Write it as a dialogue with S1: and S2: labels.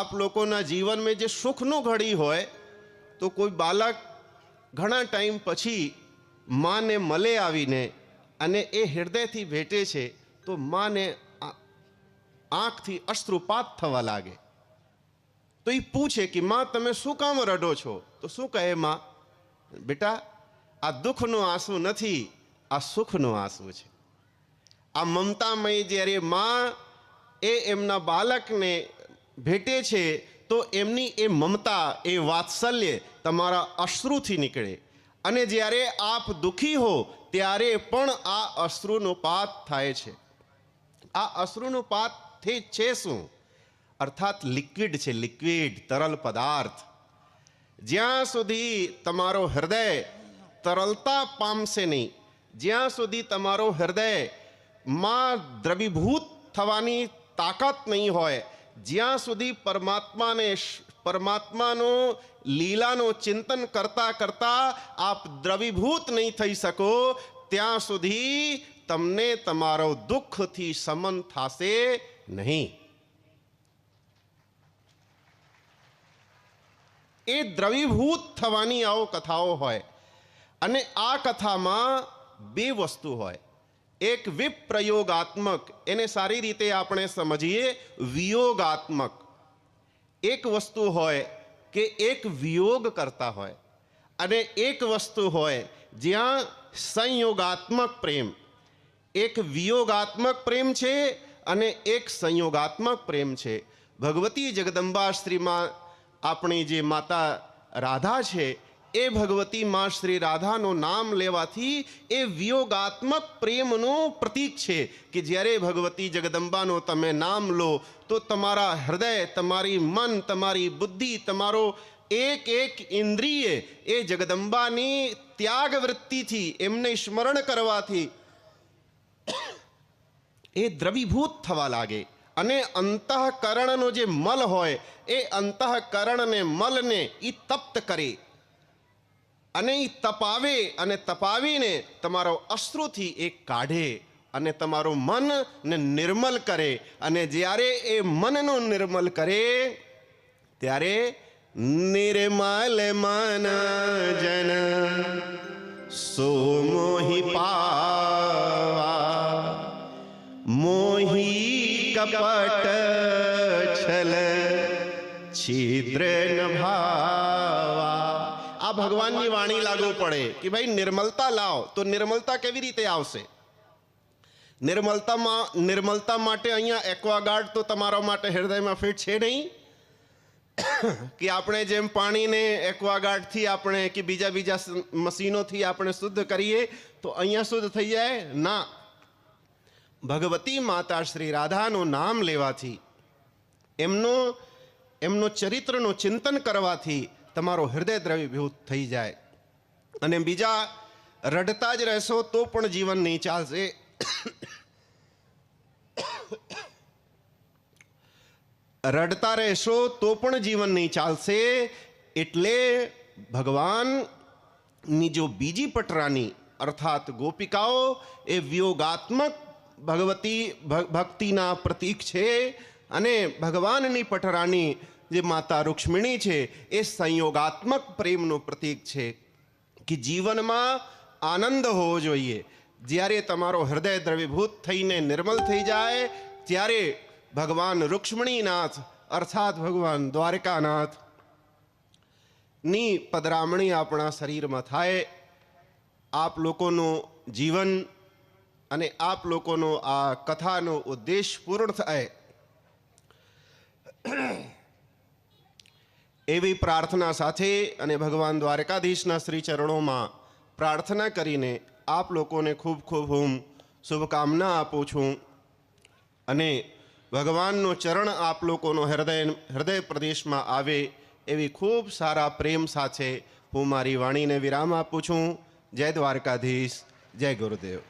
S1: આપ લોકોના જીવનમાં જે સુખનું ઘડી હોય, તો કોઈ બાળક ઘણા ટાઈમ પછી માને મળે આવીને અને એ હૃદયથી ભેટે છે, તો માને આંખથી અશ્રુપાત થવા લાગે. તો એ પૂછે કે, માં, તમે શું કામ રડો છો? તો શું કહે માં, બેટા, આ દુઃખનું આંસુ નથી, આ સુખનું આંસુ છે. આ મમતામય જ્યારે માં એ એમના બાળકને ભેટે છે, તો એમની એ મમતા, એ વાત્સલ્ય તમારા અશ્રુથી નીકળે. અને જ્યારે આપ દુઃખી હો, ત્યારે પણ આ અશ્રુનો પાત થાય છે. આ અશ્રુનો પાત થઈ છે શું? અર્થાત લિક્વિડ છે, લિક્વિડ, તરલ પદાર્થ. જ્યાં સુધી તમારો હૃદય તરલતા પામશે નહીં, જ્યાં સુધી તમારો હૃદયમાં દ્રવીભૂત થવાની તાકાત નહીં હોય જ્યાં સુધી પરમાત્માને પરમાત્માનું લીલાનો ચિંતન કરતા કરતા આપ દ્રવીભૂત નહીં થઈ શકો, ત્યાં સુધી તમને તમારો દુઃખથી સમન થશે નહીં. એ દ્રવીભૂત થવાની આવો કથાઓ હોય અને આ કથામાં બે વસ્તુ હોય. એક વિપ્રયોગાત્મક. એને સારી રીતે આપણે સમજીએ વિયોગાત્મક. એક વસ્તુ હોય કે એક વિયોગ કરતા હોય અને એક વસ્તુ હોય જ્યાં સંયોગાત્મક પ્રેમ. એક વિયોગાત્મક પ્રેમ છે અને એક સંયોગાત્મક પ્રેમ છે. ભગવતી જગદંબા શ્રીમાં આપણી જે માતા રાધા છે એ ભગવતી માં શ્રી રાધાનું નામ લેવાથી એ વિયોગાત્મક પ્રેમનું પ્રતીક છે કે જ્યારે ભગવતી જગદંબાનો તમે નામ લો, તો તમારા હૃદય, તમારી મન, તમારી બુદ્ધિ, તમારો એક એક ઇન્દ્રિય એ જગદંબાની ત્યાગ વૃત્તિથી એમને સ્મરણ કરવાથી એ દ્રવીભૂત થવા લાગે. અને અંતઃકરણનો જે મલ હોય, એ અંતઃકરણને, મલને એ તપ્ત કરે. અને એ તપાવે અને તપાવીને તમારો અશ્રુથી એ કાઢે અને તમારું મનને નિર્મલ કરે. અને જ્યારે એ મનનું નિર્મલ કરે, ત્યારે નિર્મલ મન જન સો મોહી પાવા, મોહી કપટ છલ છિદ્ર નભાવા આ ભગવાનની વાણી લાગુ પડે કે ભાઈ નિર્મલતા લાવ, તો નિર્મલતા કેવી રીતે આવશે? નિર્મલતામાં, નિર્મલતા માટે અહીંયા એક્વાગાર્ડ તો તમારા માટે હૃદયમાં ફિટ છે નહીં? કે આપણે જેમ પાણીને એક્વાગાર્ડથી આપણે કે બીજા બીજા મશીનોથી આપણે શુદ્ધ કરીએ, તો અહીંયા શુદ્ધ થઈ જાય? ના. ભગવતી માતા શ્રી રાધાનું નામ લેવાથી, એમનો એમનો ચરિત્રનું ચિંતન કરવાથી તમારો હૃદય દ્રવીભૂત થઈ જાય. અને બીજા, રડતા જ રહેશો તો પણ જીવન નહીં ચાલશે. રડતા રહેશો તો પણ જીવન નહીં ચાલશે. એટલે ભગવાનની જો બીજી પટરાની, અર્થાત ગોપિકાઓ, એ વિયોગાત્મક ભગવતી ભક્તિના પ્રતીક છે. અને ભગવાનની પટરાની જે માતા રૂક્ષ્મિણી છે, એ સંયોગાત્મક પ્રેમનું પ્રતીક છે કે જીવનમાં આનંદ હોવો જોઈએ. જ્યારે તમારો હૃદય દ્રવીભૂત થઈને નિર્મલ થઈ જાય, ત્યારે ભગવાન રૂક્ષ્મણીનાથ, અર્થાત ભગવાન દ્વારકાનાથ, ની પદરામણી આપણા શરીરમાં થાય. આપ લોકોનું જીવન અને આપ લોકોનો આ કથાનો ઉદ્દેશ પૂર્ણ થાય. એવી પ્રાર્થના સાથે અને ભગવાન દ્વારકાધીશના શ્રી ચરણોમાં પ્રાર્થના કરીને આપ લોકોને ખૂબ ખૂબ હું શુભકામના આપું છું અને ભગવાનનું ચરણ આપ લોકોનો હૃદય હૃદય પ્રદેશમાં આવે એવી ખૂબ સારા પ્રેમ સાથે હું મારી વાણીને વિરામ આપું છું. જય દ્વારકાધીશ, જય ગુરુદેવ.